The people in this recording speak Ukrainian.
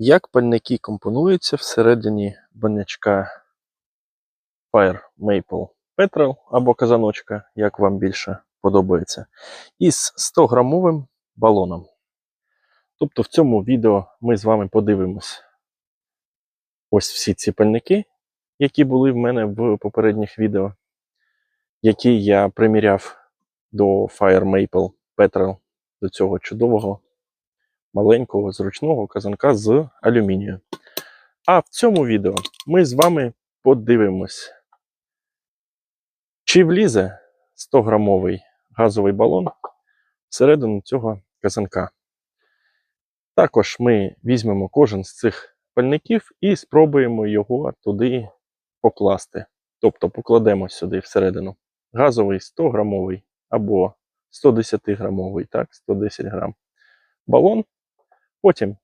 Як пальники компонуються всередині банячка Fire Maple Petrol або казаночка, як вам більше подобається, із 100-грамовим балоном. Тобто в цьому відео ми з вами подивимось ось всі ці пальники, які були в мене в попередніх відео, які я приміряв до Fire Maple Petrol, до цього чудового маленького зручного казанка з алюмінію. А в цьому відео ми з вами подивимось, чи влізе 100-грамовий газовий балон всередину цього казанка. Також ми візьмемо кожен з цих пальників і спробуємо його туди покласти. Тобто покладемо сюди всередину газовий 100-грамовий або 110-грамовий, так, 110 грам балон. Потім